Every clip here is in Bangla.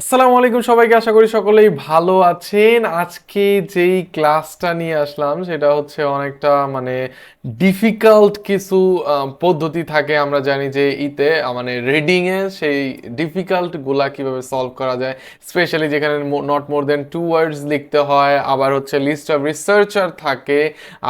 আসসালামু আলাইকুম সবাইকে, আশা করি সকলেই ভালো আছেন। আজকে যেই ক্লাসটা নিয়ে আসলাম, সেটা হচ্ছে অনেকটা মানে ডিফিকাল্ট কিছু পদ্ধতি থাকে। আমরা জানি যে ইতে মানে রিডিং এ সেই ডিফিকাল্টগুলা কীভাবে সলভ করা যায়। স্পেশালি যেখানে not more than two words লিখতে হয়, আবার হচ্ছে লিস্ট অফ রিসার্চার থাকে,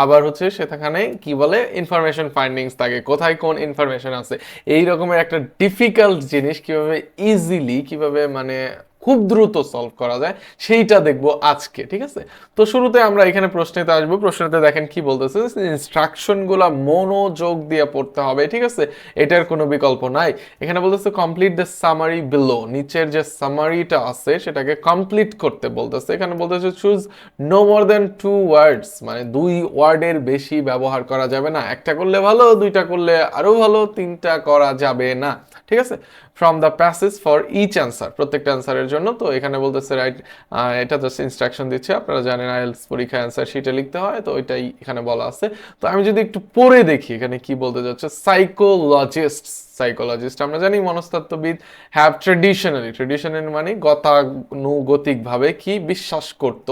আবার হচ্ছে সেখানে কি বলে ইনফরমেশন ফাইন্ডিংস থাকে, কোথায় কোন ইনফরমেশন আছে। এই রকমের একটা ডিফিকাল্ট জিনিস কীভাবে ইজিলি কীভাবে মানে খুব দ্রুত সলভ করা যায়, সেইটা দেখব আজকে, ঠিক আছে? তো শুরুতে আমরা এখানে প্রশ্নেতে আসব, প্রশ্নেতে দেখেন কি বলতেছে ইনস্ট্রাকশনগুলো মনোযোগ দিয়ে পড়তে হবে, ঠিক আছে? এটার কোনো বিকল্প নাই। এখানে বলতেছে কমপ্লিট দ্য সামারি বিলো নিচের যে সামারিটা আছে, সেটাকে কমপ্লিট করতে বলতেছে। এখানে বলতেছে choose no more than two words মানে দুই ওয়ার্ডের বেশি ব্যবহার করা যাবে না। একটা করলে ভালো, দুইটা করলে আরও ভালো, তিনটা করা যাবে না, ঠিক আছে? From the passage for each answer প্রত্যেকটা অ্যান্সারের জন্য। তো এখানে বলতেছে রাইট এটা জাস্ট ইনস্ট্রাকশন দিচ্ছে। আপনারা জানেন আইএলস পরীক্ষা অ্যান্সার শিটে লিখতে হয়। তো ওইটাই এখানে বলা আছে। তো আমি যদি একটু পড়ে দেখি, এখানে কি বলতে যাচ্ছে সাইকোলজিস্ট সাইকোলজিস্ট আমরা জানি মনস্তত্ত্ববিদ হ্যাভ ট্রেডিশনালি ট্রেডিশনাল মানে গতানুগতিকভাবে কি বিশ্বাস করত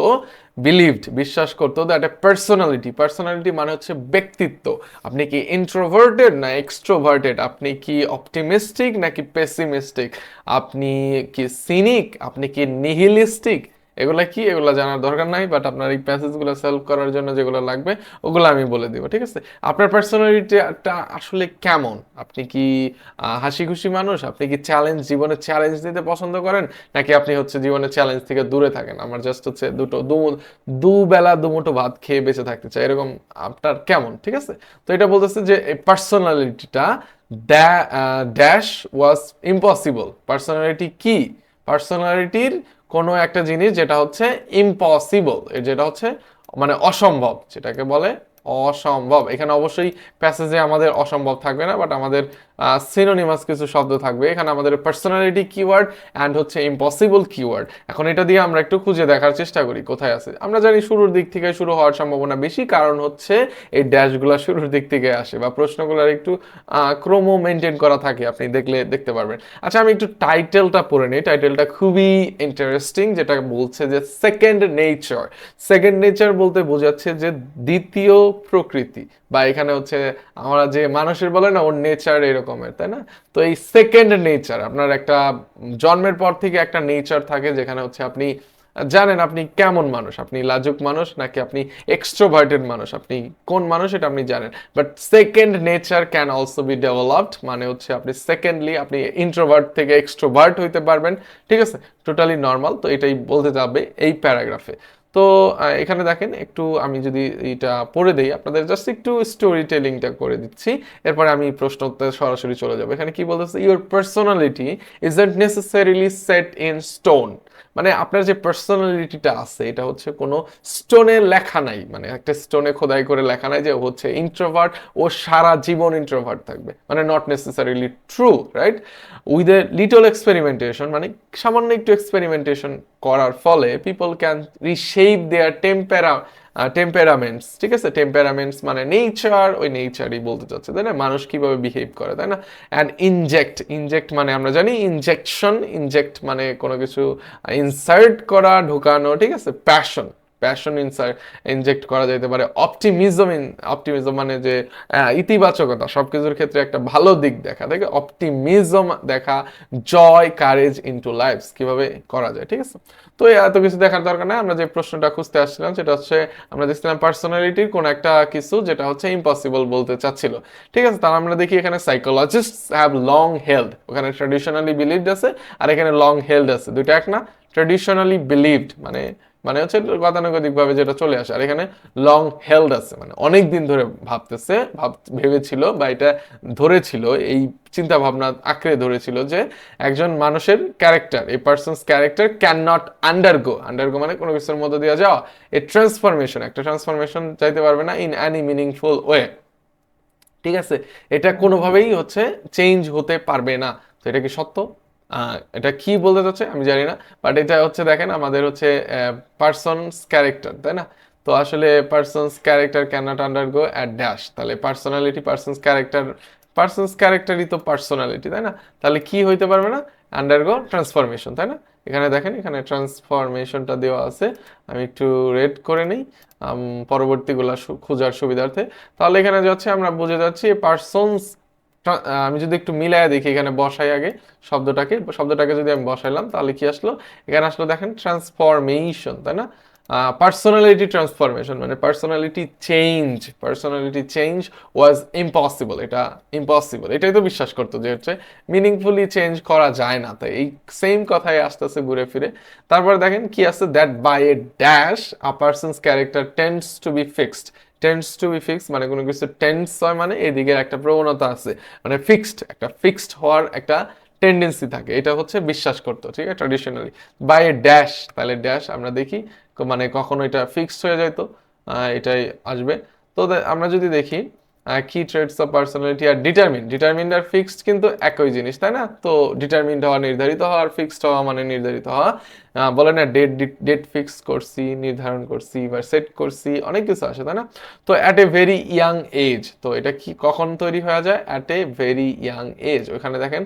বিলিভড বিশ্বাস করতো দ্যাট এ পার্সোনালিটি পার্সোনালিটি মানে হচ্ছে ব্যক্তিত্ব। আপনি কি ইন্ট্রোভার্টেড না এক্সট্রোভার্টেড আপনি কি অপটিমিস্টিক নাকি পেসিমিস্টিক আপনি কি সিনিক আপনি কি নিহিলিস্টিক এগুলা কি, এগুলা জানার দরকার নাই বাট আপনার এই প্যাসেজগুলো সলভ করার জন্য যেগুলো লাগবে, ওগুলো আমি বলে দিব, ঠিক আছে? আপনার পার্সোনালিটিটা আসলে কেমন? আপনি কি হাসি খুশি মানুষ? আপনি কি চ্যালেঞ্জ জীবনে চ্যালেঞ্জ নিতে পছন্দ করেন? নাকি আপনি হচ্ছে জীবনে চ্যালেঞ্জ থেকে দূরে থাকেন? আমার জাস্ট হচ্ছে দুটো, দু দুবেলা দুমুঠো ভাত খেয়ে বেঁচে থাকতে চাই, এরকম আপনার কেমন, ঠিক আছে? তো এটা বলতেছে যে, এই পার্সোনালিটিটা ড্যাশ ওয়াজ ইম্পসিবল পার্সোনালিটি কি? পার্সোনালিটির কোনো একটা জিনিস যেটা হচ্ছে ইম্পসিবল যেটা হচ্ছে মানে অসম্ভব, যেটাকে বলে অসম্ভব। এখানে অবশ্যই প্যাসেজে আমাদের অসম্ভব থাকবে না বাট আমাদের সিনোনিমাস কিছু শব্দ থাকবে। এখানে আমাদের পার্সোনালিটি কিওয়ার্ড অ্যান্ড হচ্ছে ইম্পসিবল কিওয়ার্ড এখন এটা দিয়ে আমরা একটু খুঁজে দেখার চেষ্টা করি, কোথায় আছে। আমরা জানি শুরুর দিক থেকে শুরু হওয়ার সম্ভাবনা বেশি, কারণ হচ্ছে এই ড্যাশগুলো শুরুর দিক থেকে আসে বা প্রশ্নগুলোর একটু ক্রমও মেনটেন করা থাকে, আপনি দেখলে দেখতে পারবেন। আচ্ছা আমি একটু টাইটেলটা পড়ে নিই। টাইটেলটা খুবই ইন্টারেস্টিং যেটা বলছে যে সেকেন্ড নেচার সেকেন্ড নেচার বলতে বোঝাচ্ছে যে দ্বিতীয় প্রকৃতি। বা এখানে হচ্ছে আমরা যে মানুষের বলে না, ওর নেচার এরকমের তাই না? তো এই সেকেন্ড নেচার আপনার একটা জন্মের পর থেকে একটা নেচার থাকে যেখানে হচ্ছে আপনি জানেন আপনি কেমন মানুষ, আপনি লাজুক মানুষ নাকি আপনি এক্সট্রোভার্টেড মানুষ, আপনি কোন মানুষ এটা আপনি জানেন। But second nature can also be developed মানে হচ্ছে আপনি সেকেন্ডলি আপনি ইন্ট্রোভার্ট থেকে এক্সট্রোভার্ট হইতে পারবেন, ঠিক আছে? টোটালি নর্মাল তো এটাই বলতে যাবে এই প্যারাগ্রাফে তো এখানে দেখেন একটু আমি যদি এটা পড়ে দেই, আপনাদের জাস্ট একটু স্টোরি টেলিংটা করে দিচ্ছি। এরপরে আমি প্রশ্ন প্রশ্নোত্তর সরাসরি চলে যাব। এখানে কি বলতেছে your personality is not necessarily set in stone মানে আপনার যে পার্সোনালিটিটা আছে, এটা হচ্ছে কোনো স্টোনে লেখা নাই। মানে একটা স্টোনে খোদাই করে লেখা নাই যে হচ্ছে ইন্ট্রোভার্ট ও সারা জীবন ইন্ট্রোভার্ট থাকবে। মানে not necessarily true right with a little experimentation মানে সামান্য একটু এক্সপেরিমেন্টেশন করার ফলে people can reshape their tempera temperaments ঠিক আছে? টেম্পেরামেন্টস মানে নেচার ওই নেচারই বলতে চাচ্ছে, তাই না? মানুষ কীভাবে বিহেভ করে, তাই না? অ্যান্ড ইনজেক্ট ইনজেক্ট মানে আমরা জানি ইনজেকশন ইনজেক্ট মানে কোনো কিছু ইনসার্ট করা, ঢোকানো, ঠিক আছে? প্যাশন প্যাশন ইনসার্ট ইনজেক্ট করা যেতে পারে। অপটিমিজম ইন অপটিমিজম মানে যে ইতিবাচকতা সব কিছুর ক্ষেত্রে একটা ভালো দিক দেখা। দেখে অপটিমিজম দেখা জয় কারেজ ইনটু লাইফস কীভাবে করা যায়, ঠিক আছে? তো এত কিছু দেখার দরকার নাই। আমরা যে প্রশ্নটা খুঁজতে আসছিলাম, সেটা হচ্ছে, আমরা দেখছিলাম পার্সোনালিটির কোন একটা কিছু যেটা হচ্ছে ইম্পসিবল বলতে চাচ্ছিল, ঠিক আছে? তাহলে আমরা দেখি এখানে সাইকোলজিস্ট হ্যাভ লং হেলথ ওখানে ট্র্যাডিশনালি বিলিভড আছে, আর এখানে লং হেলথ আছে। দুইটা এক না? ট্রেডিশনালি বিলিভড মানে মানে হচ্ছে গতানুগতিক ভাবে যেটা চলে আসে। আর এখানে লং হেল্ড আছে মানে অনেক দিন ধরে ভাবতেছে, ভাব, ভেবেছিল বা এটা ধরেছিল, এই চিন্তা ভাবনা আঁকড়ে ধরেছিল যে একজন মানুষের ক্যারেক্টার এই person's character can not undergo undergo মানে কোনো কিছুর মধ্যে দিয়ে যাওয়া এ ট্রান্সফরমেশন একটা ট্রান্সফরমেশন চাইতে পারবে না ইন অ্যানি মিনিংফুল ওয়ে ঠিক আছে? এটা কোনোভাবেই হচ্ছে চেঞ্জ হতে পারবে না। তো এটা কি সত্য? এটা কি বলতে চাচ্ছে আমি জানি না বাট এটা হচ্ছে দেখেন আমাদের হচ্ছে পার্সনস ক্যারেক্টার তাই না? তো আসলে person's character cannot undergo at dash তাহলে পার্সোনালিটি পার্সনস ক্যারেক্টার পার্সনস ক্যারেক্টারই তো পার্সোনালিটি তাই না? তাহলে কি হইতে পারবে না? আন্ডারগো ট্রান্সফরমেশন তাই না? এখানে দেখেন, এখানে ট্রান্সফরমেশনটা দেওয়া আছে, আমি একটু রেড করে নিই পরবর্তীগুলা খোঁজার সুবিধার্থে। তাহলে এখানে যাচ্ছে, আমরা বুঝে যাচ্ছি পার্সনস আমি যদি একটু মিলায় দেখি এখানে বসাই আগে শব্দটাকে শব্দটাকে যদি আমি বসাইলাম, তাহলে কি আসলো? এখানে আসলো দেখেন ট্রান্সফরমেশন তাই না? পার্সোনালিটি ট্রান্সফরমেশন মানে personality change personality change was impossible এটা ইম্পসিবল এটাই তো বিশ্বাস করতো যে হচ্ছে মিনিংফুলি চেঞ্জ করা যায় না। তাই এই সেম কথাই আসতেছে ঘুরে ফিরে। তারপর দেখেন কি আছে? That by a dash a person's character tends to be fixed tends to be fixed মানে কোনো কিছু টেন্স হয় মানে এদিকের একটা প্রবণতা আছে। মানে ফিক্সড একটা ফিক্সড হওয়ার একটা টেন্ডেন্সি থাকে। এটা হচ্ছে বিশ্বাস করতো, ঠিক আছে ট্র্যাডিশনালি বাই এ ড্যাশ তাহলে ড্যাশ আমরা দেখি মানে কখনো এটা ফিক্সড হয়ে যায় তো এটাই আসবে। তো আমরা যদি দেখি কি traits of personality are determine determine are fixed কিন্তু একই জিনিস, তাই না? তো ডিটারমিনড হওয়া, নির্ধারিত হওয়া আর ফিক্সড হওয়া মানে নির্ধারিত হওয়া। বলে না ডেট ডেট ফিক্স করছি, নির্ধারণ করছি বা সেট করছি, অনেক কিছু আসে, তাই না? তো at a very young age তো এটা কি, কখন তৈরি হয়ে যায়? At a very young age ওখানে দেখেন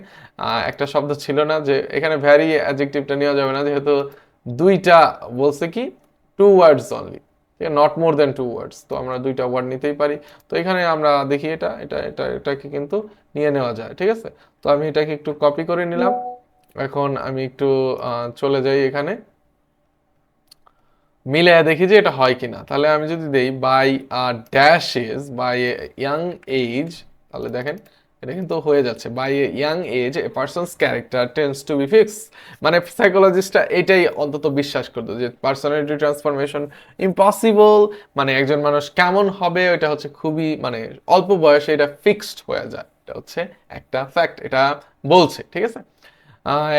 একটা শব্দ ছিল না যে এখানে ভ্যারি অ্যাডজেক্টিভটা নেওয়া যাবে না, যেহেতু দুইটা বলছে কি? টু ওয়ার্ডস অনলি ঠিক not more than two words তো আমরা দুইটা ওয়ার্ড নিতেই পারি। তো এখানে আমরা দেখি এটা এটা এটা, এটাকে কিন্তু নিয়ে নেওয়া যায়, ঠিক আছে? তো আমি এটাকে একটু কপি করে নিলাম। এখন আমি একটু চলে যাই এখানে। মিলে দেখি যে এটা হয় কিনা। তাহলে আমি যদি দেই by dash is by young age তাহলে দেখেন এটা কিন্তু হয়ে যাচ্ছে by a young age a person's character tends to be fix মানে সাইকোলজিস্টটা এটাই অন্তত বিশ্বাস করতো যে পার্সোনালিটি ট্রান্সফরমেশন ইম্পসিবল মানে একজন মানুষ কেমন হবে এটা হচ্ছে খুবই মানে অল্প বয়সে এটা ফিক্সড হয়ে যায়। এটা হচ্ছে একটা ফ্যাক্ট এটা বলছে, ঠিক আছে?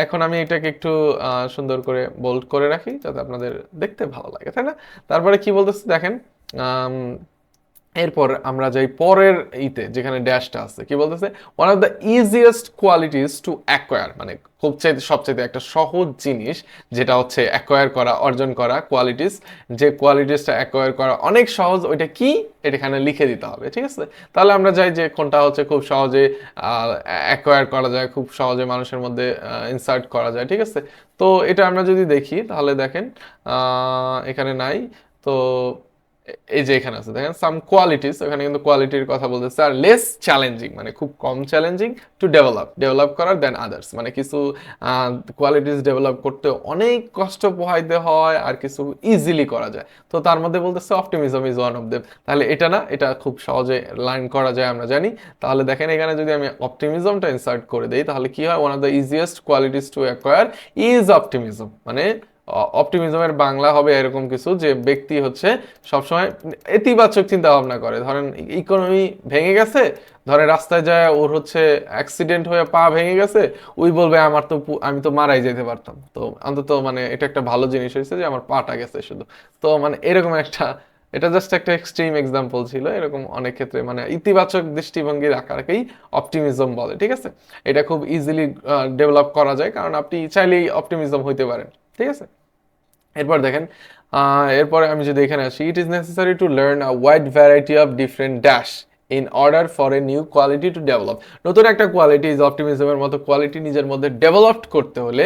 এখন আমি এটাকে একটু সুন্দর করে বোল্ড করে রাখি, যাতে আপনাদের দেখতে ভালো লাগে, তাই না? তারপরে কি বলতেছে দেখেন এরপর আমরা যাই পরের ইতে, যেখানে ড্যাশটা আছে। কি বলতেছে? One of the easiest qualities to acquire মানে খুব চাইতে, সবচাইতে একটা সহজ জিনিস, যেটা হচ্ছে অ্যাকোয়ার করা, অর্জন করা কোয়ালিটিস যে কোয়ালিটিসটা অ্যাকোয়ার করা অনেক সহজ, ওইটা কি? এটা এখানে লিখে দিতে হবে, ঠিক আছে? তাহলে আমরা যাই যে কোনটা হচ্ছে খুব সহজে অ্যাকোয়ার করা যায়, খুব সহজে মানুষের মধ্যে ইনসার্ট করা যায়, ঠিক আছে? তো এটা আমরা যদি দেখি, তাহলে দেখেন এখানে নাই। তো এই যে এখানে আছে, দেখেন সাম কোয়ালিটিস এখানে কিন্তু কোয়ালিটির কথা বলতেছে, আর লেস চ্যালেঞ্জিং মানে খুব কম চ্যালেঞ্জিং টু ডেভেলপ ডেভেলপ করার দেন আদার্স মানে কিছু কোয়ালিটিস ডেভেলপ করতে অনেক কষ্ট পোহাইতে হয় আর কিছু ইজিলি করা যায়। তো তার মধ্যে বলতেছে optimism is one of them তাহলে এটা না, এটা খুব সহজে লার্ন করা যায় আমরা জানি। তাহলে দেখেন এখানে যদি আমি অপটিমিজমটা ইনসার্ট করে দেই, তাহলে কি হয়? One of the easiest qualities to acquire is optimism মানে অপটিমিজমের বাংলা হবে এরকম কিছু যে ব্যক্তি হচ্ছে সবসময় ইতিবাচক চিন্তা ভাবনা করে। ধরেন ইকোনমি ভেঙে গেছে ধরেন রাস্তায় যায়, ওর হচ্ছে অ্যাক্সিডেন্ট হয়ে পা ভেঙে গেছে, ওই বলবে, আমার তো আমি তো মারাই যেতে পারতাম। তো অন্তত মানে এটা একটা ভালো জিনিস হয়েছে যে আমার পাটা গেছে শুধু। তো মানে এরকম একটা, এটা জাস্ট একটা এক্সট্রিম এক্সাম্পল ছিল। এরকম অনেক ক্ষেত্রে মানে ইতিবাচক দৃষ্টিভঙ্গি রাখারকেই অপটিমিজম বলে, ঠিক আছে? এটা খুব ইজিলি ডেভেলপ করা যায়, কারণ আপনি চাইলেই অপটিমিজম হইতে পারেন, ঠিক আছে? এরপর দেখেন এরপরে আমি যদি এখানে আসি it is necessary to learn a wide variety of different dash in order for a new quality to develop নতুন একটা কোয়ালিটি ইজ অপটিমিজমের মতো কোয়ালিটি নিজের মধ্যে ডেভেলপড করতে হলে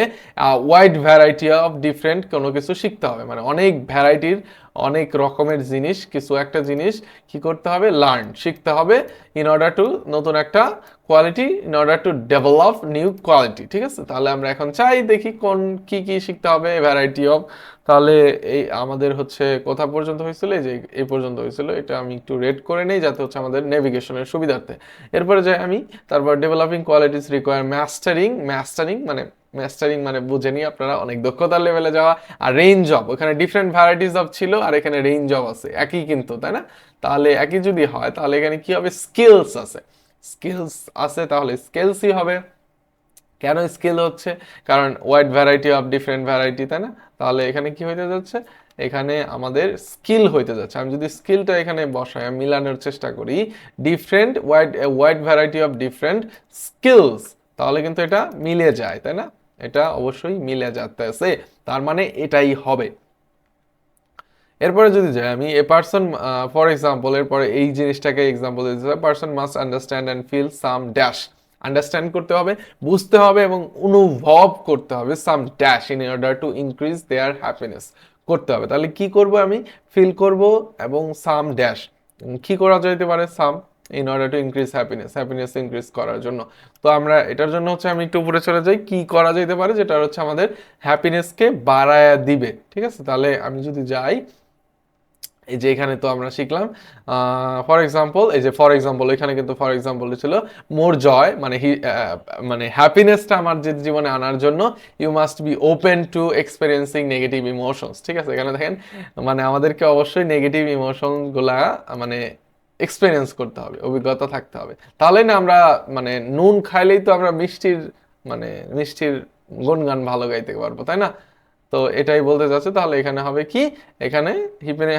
ওয়াইড ভ্যারাইটি অফ ডিফারেন্ট কোনো কিছু শিখতে হবে। মানে অনেক ভ্যারাইটির অনেক রকমের জিনিস, কিছু একটা জিনিস কি করতে হবে? লার্ন শিখতে হবে ইন অর্ডার টু নতুন একটা quality in order to develop new quality ঠিক আছে? তাহলে আমরা এখন চাই, দেখি কোন, কি কি শিখতে হবে ভ্যারাইটি অফ তাহলে এই আমাদের হচ্ছে কোথা পর্যন্ত হয়েছিল? যে এই পর্যন্ত হয়েছিল, এটা আমি একটু রেড করে নেই, যাতে হচ্ছে আমাদের নেভিগেশনের সুবিধার্থে। এরপরে যাই আমি, তারপর developing qualities require mastering mastering মানে মাস্টারিং মানে বুঝে নিই আপনারা অনেক দক্ষতার লেভেলে যাওয়া আর রেঞ্জ অফ ওখানে ডিফারেন্ট ভ্যারাইটিস অফ ছিল আর এখানে রেঞ্জ অফ আছে। একই কিন্তু, তাই না? তাহলে একই যদি হয়, তাহলে এখানে কি হবে? স্কিলস আছে। স্কিলস আছে, তাহলে স্কিলসই হবে। কেন স্কিল হচ্ছে? কারণ wide variety of different variety তাই না? তাহলে এখানে কি হইতে যাচ্ছে? এখানে আমাদের স্কিল হইতে যাচ্ছে। আমি যদি স্কিলটা এখানে বসাই মিলানোর চেষ্টা করি different wide wide variety of different skills তাহলে কিন্তু এটা মিলে যায়, তাই না? এটা অবশ্যই মিলে যাচ্ছে তার মানে এটাই হবে। এরপরে যদি যাই আমি এ পার্সন ফর এক্সাম্পল এরপরে এই জিনিসটাকে এক্সাম্পল দিতে person must understand and feel some dash understand করতে হবে, বুঝতে হবে এবং অনুভব করতে হবে some dash in order to increase their happiness করতে হবে। তাহলে কি করব আমি? ফিল করব এবং সাম ড্যাশ কি করা যেতে পারে? Some in order to increase happiness happiness increase করার জন্য। তো আমরা এটার জন্য হচ্ছে আমি একটু উপরে চলে যাই, কি করা যেতে পারে যেটা হচ্ছে আমাদের হ্যাপিনেসকে বাড়ায়া দিবে, ঠিক আছে? তাহলে আমি যদি যাই, এই যে এখানে তো আমরা শিখলাম ফর এক্সাম্পল এই যে ফর এক্সাম্পল এখানে কিন্তু ফর এক্সাম্পল ছিল মোর জয় মানে হি মানে হ্যাপিনেসটা আমার যে জীবনে আনার জন্য you must be open to experiencing negative emotions ঠিক আছে? এখানে দেখেন মানে আমাদেরকে অবশ্যই নেগেটিভ ইমোশনগুলা মানে এক্সপিরিয়েন্স করতে হবে, অভিজ্ঞতা থাকতে হবে। তাহলে না আমরা মানে নুন খাইলেই তো আমরা মিষ্টির মানে মিষ্টির গুণগান ভালো গাইতে পারব, তাই না? তো এটাই বলতে চাচ্ছে, তাহলে এখানে হবে কি? এখানে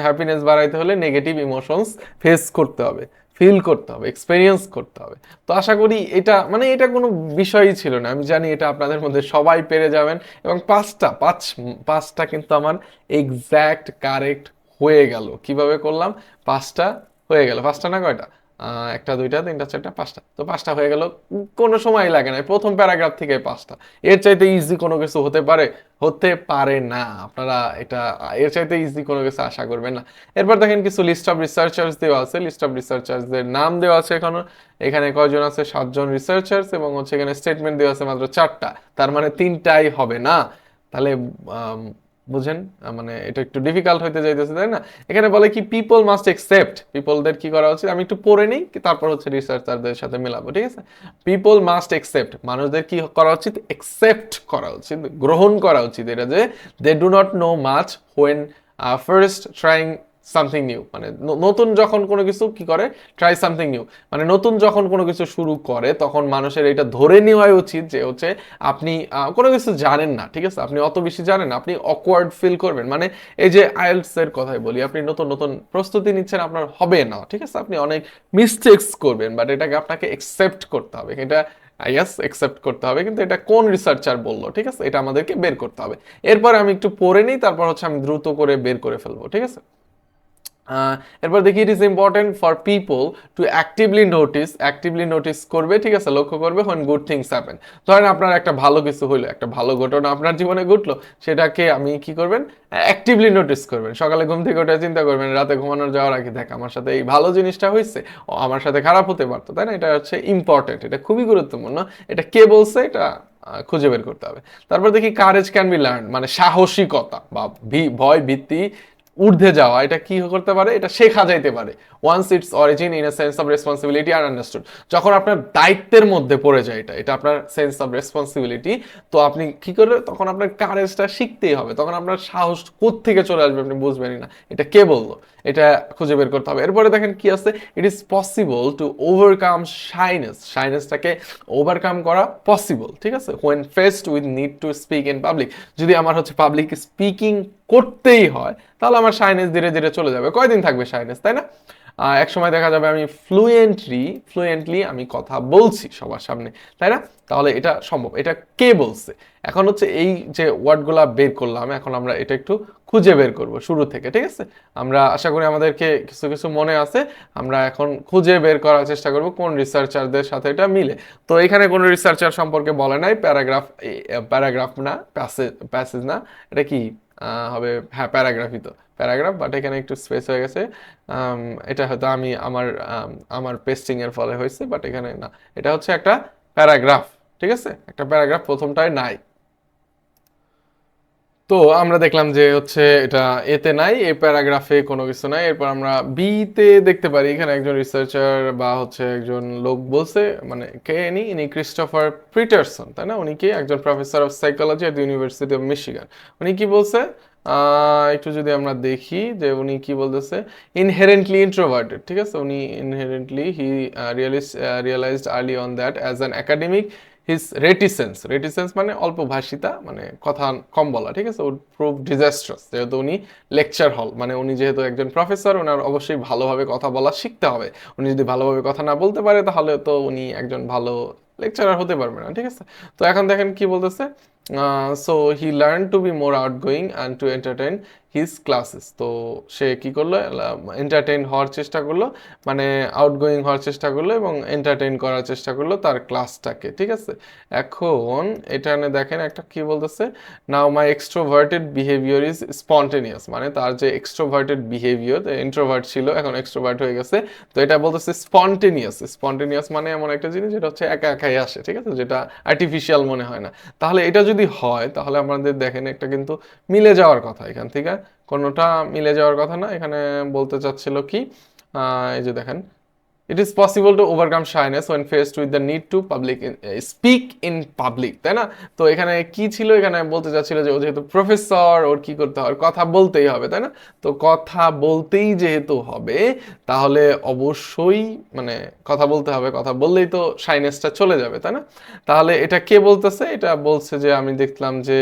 হ্যাপিনেস বাড়াইতে হলে নেগেটিভ ইমোশনস ফেস করতে হবে ফিল করতে হবে এক্সপেরিয়েন্স করতে হবে। তো আশা করি এটা মানে এটা কোনো বিষয়ই ছিল না, আমি জানি এটা আপনাদের মধ্যে সবাই পেরে যাবেন, এবং পাঁচটা, পাঁচ, পাঁচটা কিন্তু আমার এক্স্যাক্ট কারেক্ট হয়ে গেল। কীভাবে করলাম? পাঁচটা হয়ে গেল পাঁচটা না কয়টা? একটা, দুইটা, তিনটা, চারটা, পাঁচটা। তো পাঁচটা হয়ে গেল, কোনো সময় লাগে না। প্রথম প্যারাগ্রাফ থেকে পাঁচটা। এর চাইতে ইজি কোনো কিছু হতে পারে? হতে পারে না। আপনারা এটা, এর চাইতে ইজি কোনো কিছু আশা করবেন না। এরপর দেখেন কিছু লিস্ট অফ রিসার্চার্স দেওয়া আছে। লিস্ট অফ রিসার্চার্সদের নাম দেওয়া আছে এখানে। এখানে কয়জন আছে? সাতজন রিসার্চার্স এবং হচ্ছে এখানে স্টেটমেন্ট দেওয়া আছে মাত্র চারটা। তার মানে তিনটাই হবে না। তাহলে বুঝেন? মানে এটা একটু ডিফিকাল্ট হইতে যাইতেছে, তাই না? এখানে বলে কি পিপল মাস্ট একসেপ্ট পিপলদের কি করা উচিত? আমি একটু পড়ে নিই তারপর হচ্ছে রিসার্চারদের সাথে মেলাবো, ঠিক আছে? পিপল মাস্ট একসেপ্ট মানুষদের কি করা উচিত? একসেপ্ট করা উচিত, গ্রহণ করা উচিত। এটা যে they do not know much when first trying something new মানে নতুন যখন কোনো কিছু কি করে? ট্রাই সামথিং নিউ মানে নতুন যখন কোনো কিছু শুরু করে, তখন মানুষের এটা ধরে নেওয়াই উচিত যে হচ্ছে আপনি কোনো কিছু জানেন না, ঠিক আছে? আপনি অত বেশি জানেন আপনি অকওয়ার্ড ফিল করবেন। মানে এই যে আইএলস এর কথাই বলি, আপনি নতুন নতুন প্রস্তুতি নিচ্ছেন, আপনার হবে না, ঠিক আছে? আপনি অনেক মিস্টেক্স করবেন বাট এটাকে আপনাকে একসেপ্ট করতে হবে। এটা ইয়াস একসেপ্ট করতে হবে, কিন্তু এটা কোন রিসার্চার বলল, ঠিক আছে? এটা আমাদেরকে বের করতে হবে। এরপর আমি একটু পড়ে নিই, তারপর হচ্ছে আমি দ্রুত করে বের করে ফেলব, ঠিক আছে? এরপর দেখি it is important for people to actively notice actively notice করবে, ঠিক আছে, লক্ষ্য করবে হোয়েন গুড থিংস হ্যাপেন ধরেন আপনার একটা ভালো কিছু হইল, একটা ভালো ঘটনা আপনার জীবনে ঘটলো, সেটাকে আমি কি করবেন? অ্যাক্টিভলি নোটিস করবেন। সকালে ঘুম থেকে ওঠে চিন্তা করবেন, রাতে ঘুমানোর যাওয়ার আগে, দেখ, আমার সাথে এই ভালো জিনিসটা হয়েছে ও আমার সাথে খারাপ হতে পারতো। তাই না? এটা হচ্ছে ইম্পর্টেন্ট এটা খুবই গুরুত্বপূর্ণ। এটা কে বলছে? এটা খুঁজে বের করতে হবে। তারপর দেখি কারেজ ক্যান বি লার্ন মানে সাহসিকতা বা ভয় ভীতি ঊর্ধ্বে যাওয়া, এটা কি করতে পারে? এটা শেখা যাইতে পারে। Once its origin in a sense of responsibility are understood যখন আপনার দায়িত্বের মধ্যে পড়ে যায় এটা এটা আপনার সেন্স অফ রেসপন্সিবিলিটি তো আপনি কি করে তখন আপনার কারেজটা শিখতেই হবে। তখন আপনার সাহস থেকে চলে আসবে আপনি বুঝবেনই না। এটা কে বলল? এটা খুঁজে বের করতে হবে। এরপরে দেখেন কি আছে? It is possible to overcome shyness শাইনেসটাকে overcome করা পসিবল ঠিক আছে? When faced with need to speak in public যদি আমার হচ্ছে পাবলিক স্পিকিং করতেই হয়, তাহলে আমার শাইনেস ধীরে ধীরে চলে যাবে। কয়দিন থাকবে শাইনেস তাই না? এক সময় দেখা যাবে আমি ফ্লুয়েন্টলি ফ্লুয়েন্টলি আমি কথা বলছি সবার সামনে, তাই না? তাহলে এটা সম্ভব। এটা কে বলছে? এখন হচ্ছে এই যে ওয়ার্ডগুলা বের করলাম, এখন আমরা এটা একটু খুঁজে বের করব শুরু থেকে, ঠিক আছে? আমরা আশা করি আমাদেরকে কিছু কিছু মনে আছে, আমরা এখন খুঁজে বের করার চেষ্টা করব কোন রিসার্চারদের সাথে এটা মিলে। তো এখানে কোনো রিসার্চার সম্পর্কে বলে নাই, প্যারাগ্রাফ প্যারাগ্রাফ না প্যাসেজ প্যাসেজ না, এটা কি হবে হ্যাঁ প্যারাগ্রাফই তো। প্যারাগ্রাফ বাট এখানে একটু স্পেস হয়ে গেছে। এটা হয়তো আমি আমার আমার পেস্টিংয়ের ফলে হয়েছে বাট এখানে না। এটা হচ্ছে একটা প্যারাগ্রাফ, ঠিক আছে? একটা প্যারাগ্রাফ প্রথমটায় নাই। তো আমরা দেখলাম যে হচ্ছে এটা এতে নাই এই প্যারাগ্রাফে কোনো কিছু নাই। এরপর আমরা বিতে দেখতে পারি, এখানে একজন রিসার্চার বা হচ্ছে একজন লোক বলছে মানে কে ইনি? ইনি ক্রিস্টোফার পিটারসন তাই না? উনি কি একজন professor of psychology at university of Michigan উনি কি বলছে? একটু যদি আমরা দেখি যে উনি কি বলতেছে? ইনহেরেন্টলি ইন্ট্রোভার্টেড ঠিক আছে? উনি inherently he realise realised early on that as an academic his reticence reticence মানে অল্প ভাষিতা মানে কথা কম বলা, ঠিক আছে? উড প্রুভ ডিজাস্ট্রাস যেহেতু উনি লেকচার হল মানে উনি যেহেতু একজন প্রফেসর ওনার অবশ্যই ভালোভাবে কথা বলা শিখতে হবে। উনি যদি ভালোভাবে কথা না বলতে পারে, তাহলে তো উনি একজন ভালো লেকচারার হতে পারবে না, ঠিক আছে? তো এখন দেখেন কি বলতেছে? So he learn to be more outgoing and to entertain his classes তো সে কি করল? এন্টারটেইন হওয়ার চেষ্টা করল মানে আউটগোয়িং হওয়ার চেষ্টা করল এবং এন্টারটেইন করার চেষ্টা করল তার ক্লাসটাকে ঠিক আছে? এখন এটা এনে দেখেন একটা কি বলতেছে? Now my extroverted behaviour is spontaneous মানে তার যে এক্সট্রোভার্টেড বিহেভিয়ার ইন্ট্রোভার্ট ছিল, এখন এক্সট্রোভার্ট হয়ে গেছে। তো এটা বলতেছে স্পন্টেনিয়াস স্পন্টেনিয়াস মানে এমন একটা জিনিস যেটা হচ্ছে একা একাই আসে, ঠিক আছে? যেটা আর্টিফিশিয়াল মনে হয় না। তাহলে এটা যদি হয়, তাহলে আমাদের দেখেন একটা কিন্তু মিলে যাওয়ার কথা এখান থেকে। কোনোটা মিলে যাওয়ার কথা না, এখানে বলতে চাচ্ছিল কি? এই যে দেখেন it is possible to overcome shyness when faced with the need to public speak in public তাই না? তো এখানে কি ছিল? এখানে বলতে চাচ্ছিল যে ও যেহেতু প্রফেসর ওর কি করতে হবে? কথা বলতেই হবে, তাই না? তো কথা বলতেই যেহেতু হবে, তাহলে অবশ্যই মানে কথা বলতে হবে, কথা বললেই তো শাইনেসটা চলে যাবে, তাই না? তাহলে এটা কে বলতেছে? এটা বলছে যে আমি দেখলাম যে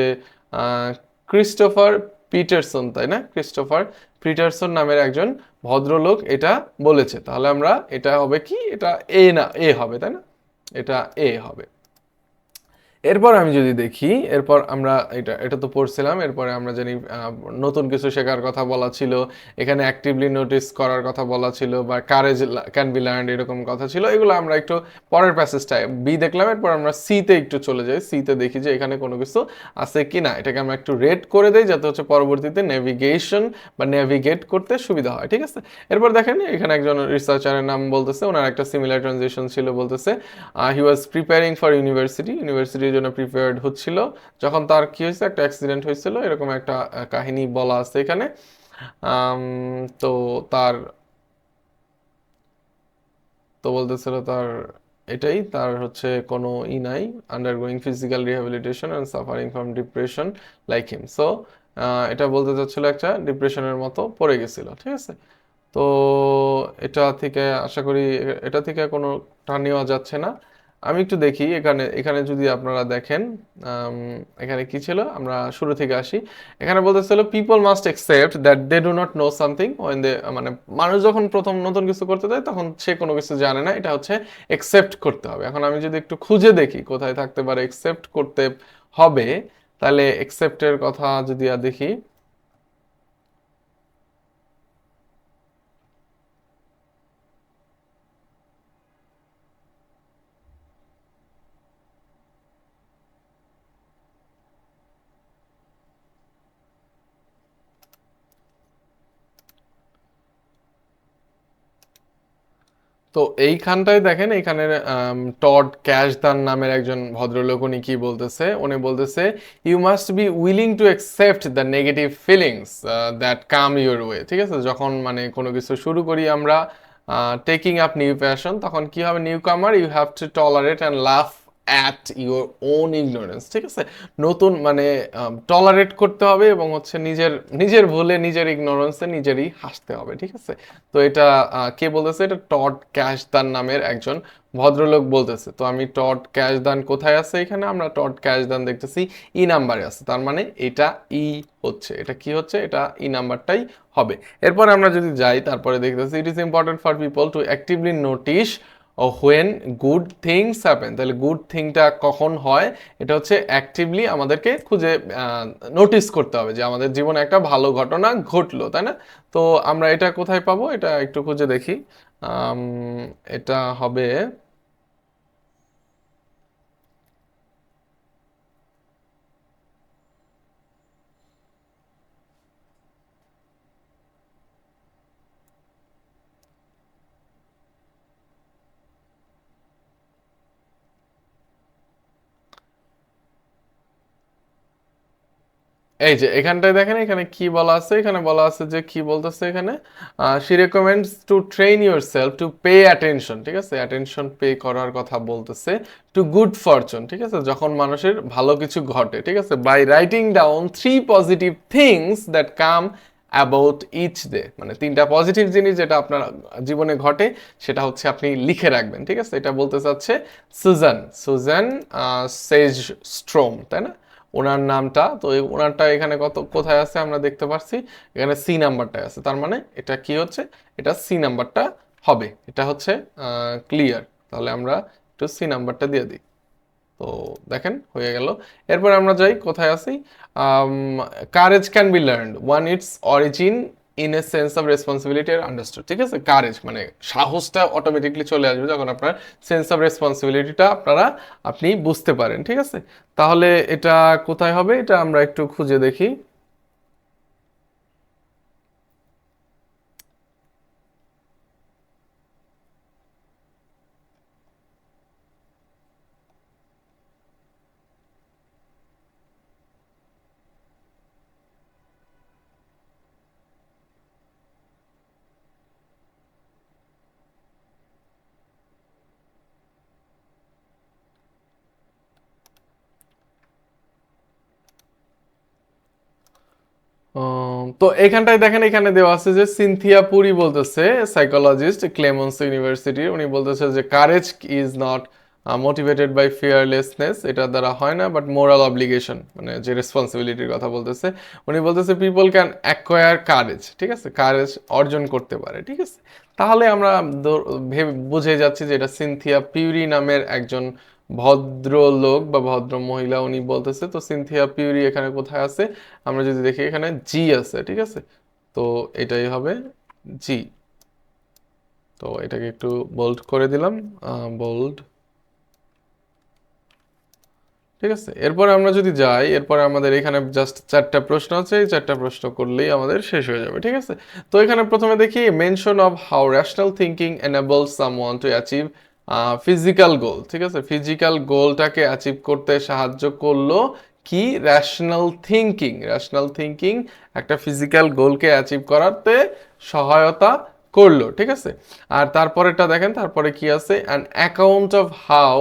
ক্রিস্টোফার পিটারসন তাই না? ক্রিস্টোফার পিটারসন নামের একজন ভদ্রলোক এটা বলেছে। তাহলে আমরা, এটা হবে কি? এটা এ না এ হবে, তাই না? এটা এ হবে। এরপর আমি যদি দেখি, এরপর আমরা এটা এটা তো পড়ছিলাম, এরপরে আমরা জানি নতুন কিছু শেখার কথা বলা ছিল, এখানে অ্যাক্টিভলি নোটিস করার কথা বলা ছিল, বা কারেজ ক্যান বি লার্ন এরকম কথা ছিল, এগুলো আমরা একটু পরের প্যাসেজটায় বি দেখলাম, এরপর আমরা সিতে একটু চলে যাই সিতে দেখি যে এখানে কোনো কিছু আছে কি না এটাকে আমরা একটু রেড করে দেই, যাতে হচ্ছে পরবর্তীতে নেভিগেশন বা নেভিগেট করতে সুবিধা হয়, ঠিক আছে? এরপর দেখেন, এখানে একজন রিসার্চারের নাম বলতেছে, ওনার একটা সিমিলার ট্রানজেকশন ছিল, বলতেছে he was preparing for university university ইউনিভার্সিটির জন্য প্রিপেয়ার্ড হচ্ছিল। যখন তার কি হয়েছে, একটা অ্যাক্সিডেন্ট হয়েছিল, এরকম একটা কাহিনী বলা আছে এখানে। তো তার, তো বলতেছিল তার এটাই, তার হচ্ছে কোনো ই নাই undergoing physical rehabilitation and suffering from depression like him so এটা বলতে চাচ্ছিল একটা ডিপ্রেশনের মতো পড়ে গেছিল, ঠিক আছে? তো এটা থেকে আশা করি, এটা থেকে কোনো টা নেওয়া যাচ্ছে না। আমি একটু দেখি, এখানে এখানে যদি আপনারা দেখেন এখানে কি ছিল? আমরা শুরু থেকে আসি। এখানে বলতেছিল people must accept that they do not know something when they মানে মানুষ যখন প্রথম নতুন কিছু করতে যায়, তখন সে কোনো কিছু জানে না। এটা হচ্ছে একসেপ্ট করতে হবে। এখন আমি যদি একটু খুঁজে দেখি কোথায় থাকতে পারে একসেপ্ট করতে হবে, তাহলে একসেপ্টের কথা যদি আর দেখি তো এইখানটায় দেখেন এইখানে টড ক্যাশদান নামের একজন ভদ্রলোক উনি কি বলতেছে? উনি বলতেছে you must be willing to accept the negative feelings that come your way ঠিক আছে? যখন মানে কোনো কিছু শুরু করি আমরা টেকিং আপ নিউ প্যাশন তখন কি হবে? Newcomer you have to tolerate and love at your own ignorance ঠিক আছে? নতুন মানে টলারেট করতে হবে এবং হচ্ছে নিজের নিজের ভুলে, নিজের ইগনোরেন্সে নিজেরই হাসতে হবে, ঠিক আছে? তো এটা কে বলতেছে? এটা টড ক্যাশদান নামের একজন ভদ্রলোক বলতেছে। তো আমি টড ক্যাশদান কোথায় আছে এখানে? আমরা টড ক্যাশদান দেখতেছি ই নাম্বারে আছে। তার মানে এটা ই হচ্ছে। এটা কি হচ্ছে? এটা ই নাম্বারটাই হবে। এরপর আমরা যদি যাই, তারপরে দেখতেছি it is important for people to actively notice when good things happen তাহলে গুড থিংটা কখন হয়? এটা হচ্ছে অ্যাক্টিভলি আমাদেরকে খুঁজে নোটিস করতে হবে যে আমাদের জীবনে একটা ভালো ঘটনা ঘটলো, তাই না? তো আমরা এটা কোথায় পাবো? এটা একটু খুঁজে দেখি। এটা হবে এই যে এখানটায় দেখেন, এখানে কি বলা আছে? এখানে বলা আছে যে কি বলতেছে এখানে? She recommends to train yourself to pay attention ঠিক আছে? অ্যাটেনশন পে করার কথা বলতেছে টু গুড ফরচুন ঠিক আছে? যখন মানুষের ভালো কিছু ঘটে, ঠিক আছে? By writing down three positive things that come about each day মানে তিনটা পজিটিভ জিনিস যেটা আপনার জীবনে ঘটে, সেটা হচ্ছে আপনি লিখে রাখবেন, ঠিক আছে? এটা বলতে চাচ্ছে সুজান সুজান সেজ স্ট্রোম, তাই না? ওনার নামটা, তো ওনারটা এখানে কত, কোথায় আছে আমরা দেখতে পাচ্ছি এখানে সি নাম্বারটায় আছে, তার মানে এটা কি হচ্ছে, এটা সি নাম্বারটা হবে, এটা হচ্ছে ক্লিয়ার তাহলে আমরা একটু সি নাম্বারটা দিয়ে দিই, তো দেখেন হয়ে গেল, এরপর আমরা যাই, কোথায় আসি courage can be learn one its origin in a sense of responsibility are understood ঠিক আছে? কারেজ মানে সাহসটা অটোমেটিকলি চলে আসবে যখন আপনার সেন্স অফ রেসপন্সিবিলিটিটা আপনারা, আপনি বুঝতে পারেন, ঠিক আছে? তাহলে এটা কোথায় হবে? এটা আমরা একটু খুঁজে দেখি। তো এখানটায় দেখেন, এখানে দেওয়া আছে যে সিনথিয়া পুরি বলতেছে সাইকোলজিস্ট ক্লেমন্স ইউনিভার্সিটির উনি বলতেছে যে courage is not motivated by fearlessness এটা দ্বারা হয় না বাট মোরাল অব্লিগেশন মানে যে রেসপন্সিবিলিটির কথা বলতেছে। উনি বলতেছে পিপল ক্যান অ্যাকোয়ার কারেজ ঠিক আছে? কারেজ অর্জন করতে পারে, ঠিক আছে? তাহলে আমরা ভেবে বুঝে যাচ্ছি যে এটা সিনথিয়া পিউরি নামের একজন ভদ্র লোক বা ভদ্র মহিলা উনি বলতেছে, তো সিনথিয়া পিউরি এখানে কোথায় আছে? আমরা যদি দেখি এখানে জি আছে, ঠিক আছে? তো এটাই হবে জি। তো এটাকে একটু বোল্ড করে দিলাম বোল্ড ঠিক আছে? এরপরে আমরা যদি যাই, এরপরে আমাদের এখানে জাস্ট চারটা প্রশ্ন আছে, এই চারটা প্রশ্ন করলেই আমাদের শেষ হয়ে যাবে, ঠিক আছে? তো এখানে প্রথমে দেখি mention of how rational thinking enable someone to achieve physical goal ঠিক আছে? ফিজিক্যাল গোলটাকে অ্যাচিভ করতে সাহায্য করল কি? র্যাশনাল থিঙ্কিং র্যাশনাল থিঙ্কিং একটা ফিজিক্যাল গোলকে অ্যাচিভ করাতে সহায়তা করল, ঠিক আছে? আর তারপরেটা দেখেন, তারপরে কি আছে? An account of how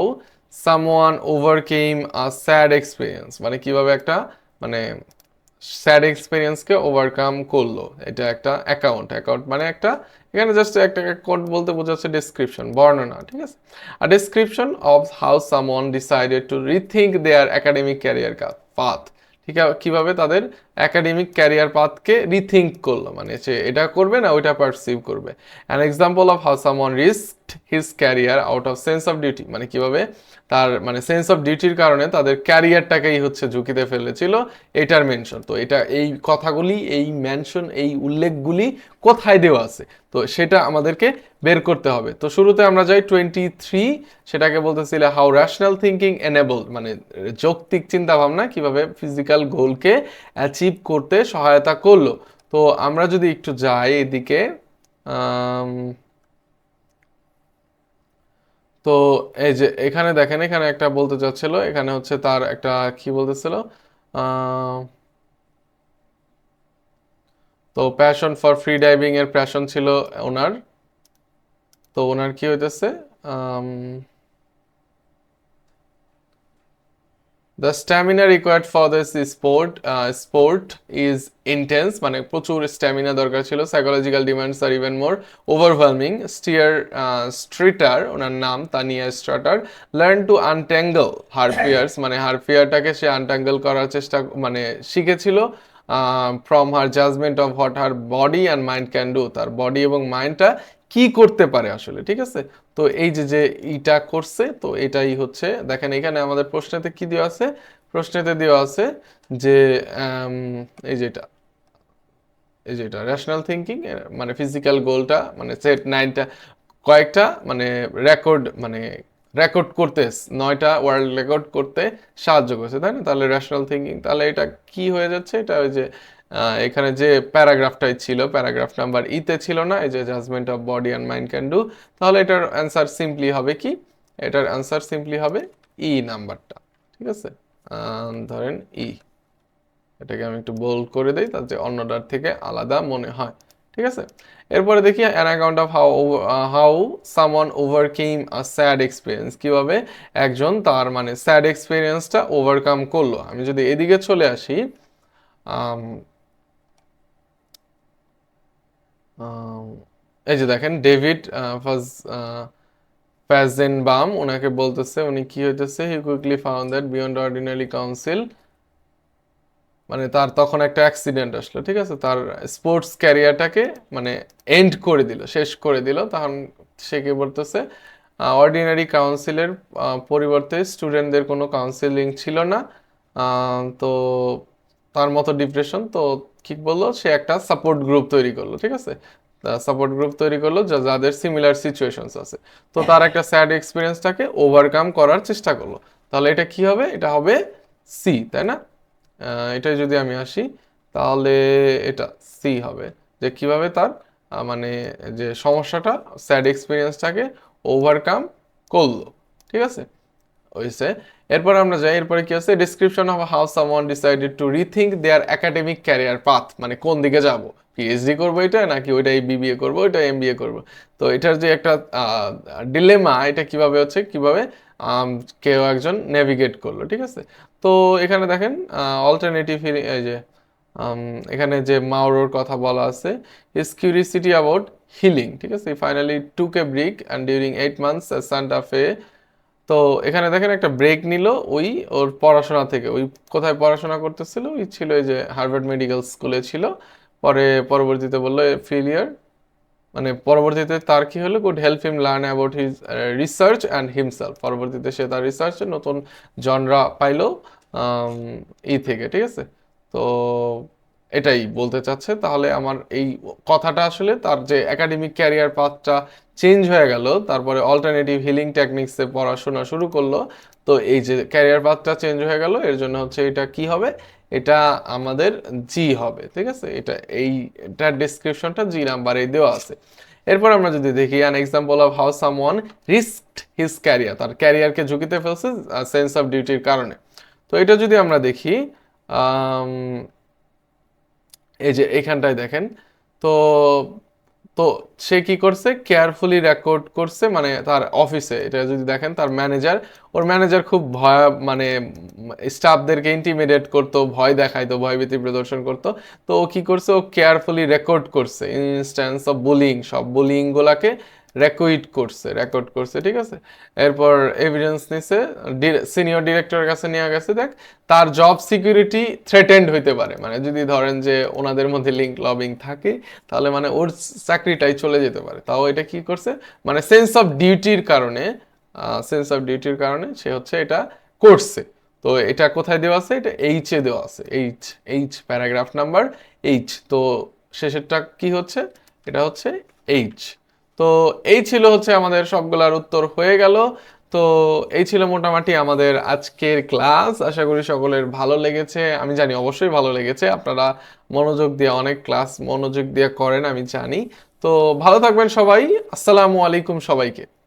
someone overcame a sad experience মানে কীভাবে একটা মানে স্যাড এক্সপিরিয়েন্সকে ওভারকাম করল। এটা একটা অ্যাকাউন্ট। অ্যাকাউন্ট মানে একটা, এখানে জাস্ট একটা অ্যাকাউন্ট বলতে বোঝাচ্ছে ডিসক্রিপশন বর্ণনা, ঠিক আছে? আর description of how someone decided to rethink their academic career path ঠিক কীভাবে তাদের একাডেমিক ক্যারিয়ার পাথকে রিথিঙ্ক করল মানে সে এটা করবে না, ওইটা পারসিভ করবে। An example of how someone risked his career out of sense of duty মানে কীভাবে তার মানে সেন্স অফ ডিউটির কারণে তাদের ক্যারিয়ারটাকেই হচ্ছে ঝুঁকিতে ফেলেছিল, এটার মেনশন তো এটা, এই কথাগুলি, এই মেনশন এই উল্লেখগুলি কোথায় দেওয়া আছে? তো সেটা আমাদেরকে বের করতে হবে। তো শুরুতে আমরা যাই টোয়েন্টি থ্রি সেটাকে বলতেছিল হাউ র্যাশনাল থিঙ্কিং এনেবল মানে যৌক্তিক চিন্তা ভাবনা কীভাবে ফিজিক্যাল গোলকে অ্যাচিভ করতে সহায়তা করল। তো আমরা যদি একটু যাই এদিকে তো এই যে এখানে দেখেন, এখানে একটা বলতে চাচ্ছিল, এখানে হচ্ছে তার একটা কি বলতেছিল তো প্যাশন ফর ফ্রি ডাইভিং এর প্যাশন ছিল ওনার। তো ওনার কি হইতেছে? The stamina required for this sport sport is intense মানে প্রচুর স্ট্যামিনা দরকার ছিল psychological demands are even more overwhelming Steer Streeter ওনার নাম, Tanya Streeter learn to untangle her fears মানে হারফিয়ারটাকে সে আনট্যাঙ্গল করার চেষ্টা মানে শিখেছিল from her judgement of what her body and mind can do তার বডি এবং মাইন্ডটা কি করতে পারে আসলে, ঠিক আছে? তো এই যে যে ইটা করছে, তো এটাই হচ্ছে, দেখেন এখানে আমাদের প্রশ্নেতে কি দেওয়া আছে? প্রশ্নেতে দেওয়া আছে যে এই যেটা এই যেটা রেশনাল থিঙ্কিং মানে ফিজিক্যাল গোলটা মানে সেট নাইনটা কয়েকটা মানে রেকর্ড মানে রেকর্ড করতে, নয়টা ওয়ার্ল্ড রেকর্ড করতে সাহায্য করেছে, তাই না? তাহলে রেশনাল থিঙ্কিং তাহলে এটা কি হয়ে যাচ্ছে? এটা ওই যে এখানে যে প্যারাগ্রাফটাই ছিল, প্যারাগ্রাফ নাম্বার ইতে ছিল না, এই যে judgement of body and mind can do তাহলে এটার অ্যান্সার সিম্পলি হবে কি? এটার অ্যান্সার সিম্পলি হবে ই নাম্বারটা, ঠিক আছে? ধরেন ই এটাকে আমি একটু বোল্ড করে দেই, তাতে অন্যটার থেকে আলাদা মনে হয়, ঠিক আছে? এরপরে দেখি an account of how how someone overcame a sad experience কীভাবে? একজন তার মানে স্যাড এক্সপিরিয়েন্সটা ওভারকাম করল। আমি যদি এদিকে চলে আসি আম, আম, এই যে দেখেন, ডেভিড ফাজ ফ্যাজেনবাম ওনাকে বলতেছে উনি কি হইতেছে? He quickly found that beyond ordinary council মানে তার তখন একটা অ্যাক্সিডেন্ট আসলো, ঠিক আছে? তার স্পোর্টস ক্যারিয়ারটাকে মানে এন্ড করে দিল, শেষ করে দিল। তখন সে কি বলতেছে? অর্ডিনারি কাউন্সিলের পরিবর্তে স্টুডেন্টদের কোনো কাউন্সিলিং ছিল না। তো তার মতো ডিপ্রেশন তো কি বলল, সে একটা সাপোর্ট গ্রুপ তৈরি করল, ঠিক আছে? সাপোর্ট গ্রুপ তৈরি করল, যা যাদের সিমিলার সিচুয়েশনস আছে। তো তার একটা স্যাড এক্সপিরিয়েন্সটাকে ওভারকাম করার চেষ্টা করল। তাহলে এটা কি হবে? এটা হবে সি তাই না? এটাই যদি আমি আসি, তাহলে এটা সি হবে। যে কীভাবে তার মানে যে সমস্যাটা স্যাড এক্সপিরিয়েন্সটাকে ওভারকাম করল, ঠিক আছে? হয়েছে এরপর আমরা যাই, এরপরে কি আছে? Description of how someone decided to rethink their academic career path মানে কোন দিকে যাব? পিএইচডি করব এটা নাকি ওইটাই বিবিএ করব ওইটা এমবিএ করব? তো এটার যে একটা ডিলেমা এটা কীভাবে হচ্ছে? কীভাবে কেউ একজন নেভিগেট করল, ঠিক আছে? তো এখানে দেখেন অল্টারনেটিভ এই যে এখানে যে মাউরোর কথা বলা আছে ইস কিউরিসিটি অ্যাবাউট হিলিং ঠিক আছে? Finally took a break and during eight months Santa Fe তো এখানে দেখেন একটা ব্রেক নিল, ওই ওর পড়াশোনা থেকে। ওই কোথায় পড়াশোনা করতেছিল? ওই ছিল যে হার্ভার্ড মেডিকেল স্কুলে ছিল। পরে পরবর্তীতে বলল ফেলিয়ার মানে পরবর্তীতে তার কি হলো? Good help him learn about his research and himself পরবর্তীতে সে তার রিসার্চে নতুন জনরা পাইলো ই থেকে, ঠিক আছে? তো এটাই বলতে চাচ্ছে। তাহলে আমার এই কথাটা আসলে তার যে একাডেমিক ক্যারিয়ার পাথটা চেঞ্জ হয়ে গেল, তারপরে অল্টারনেটিভ হিলিং টেকনিক্সে পড়াশোনা শুরু করল। তো এই যে ক্যারিয়ার পাথটা চেঞ্জ হয়ে গেল, এর জন্য হচ্ছে এটা কি হবে? এটা আমাদের জি হবে, ঠিক আছে? এটা এই, এটার ডেসক্রিপশনটা জি নাম্বারে দেওয়া আছে। এরপর আমরা যদি দেখি an example of how someone risked his career তার ক্যারিয়ারকে ঝুঁকিতে ফেলছে সেন্স অফ ডিউটির কারণে। তো এটা যদি আমরা দেখি এই যে এইখানটায় দেখেন, তো তো সে কি করছে? কেয়ারফুলি রেকর্ড করছে মানে তার অফিসে এটা যদি দেখেন, তার ম্যানেজার ওর ম্যানেজার খুব ভয় মানে স্টাফদেরকে ইন্টিমিডিয়েট করতো, ভয় দেখাইতো, ভয়ভীতি প্রদর্শন করতো। তো ও কী করছে? ও কেয়ারফুলি রেকর্ড করছে ইনস্ট্যান্স অফ বুলিং সব বুলিং গুলাকে রেকর্ড করছে রেকর্ড করছে, ঠিক আছে? এরপর এভিডেন্স নিছে সিনিয়র ডিরেক্টরের কাছে নিয়ে গেছে, দেখ, তার জব সিকিউরিটি থ্রেটেন্ড হইতে পারে। মানে যদি ধরেন যে ওনাদের মধ্যে লিঙ্ক লবিং থাকে, তাহলে মানে ওর চাকরিটাই চলে যেতে পারে। তাও এটা কি করছে? মানে সেন্স অফ ডিউটির কারণে সেন্স অফ ডিউটির কারণে সে হচ্ছে এটা করছে। তো এটা কোথায় দেওয়া আছে? এটা এইচ এ দেওয়া আছে। H H paragraph number H তো শেষেরটা কি হচ্ছে? এটা হচ্ছে এইচ তো এই ছিল হচ্ছে আমাদের সবগুলার উত্তর হয়ে গেল। তো এই ছিল মোটামুটি আমাদের আজকের ক্লাস। আশা করি সকলের ভালো লেগেছে। আমি জানি অবশ্যই ভালো লেগেছে। আপনারা মনোযোগ দিয়ে অনেক ক্লাস মনোযোগ দিয়ে করেন, আমি জানি। তো ভালো থাকবেন সবাই। আসসালামু আলাইকুম সবাইকে।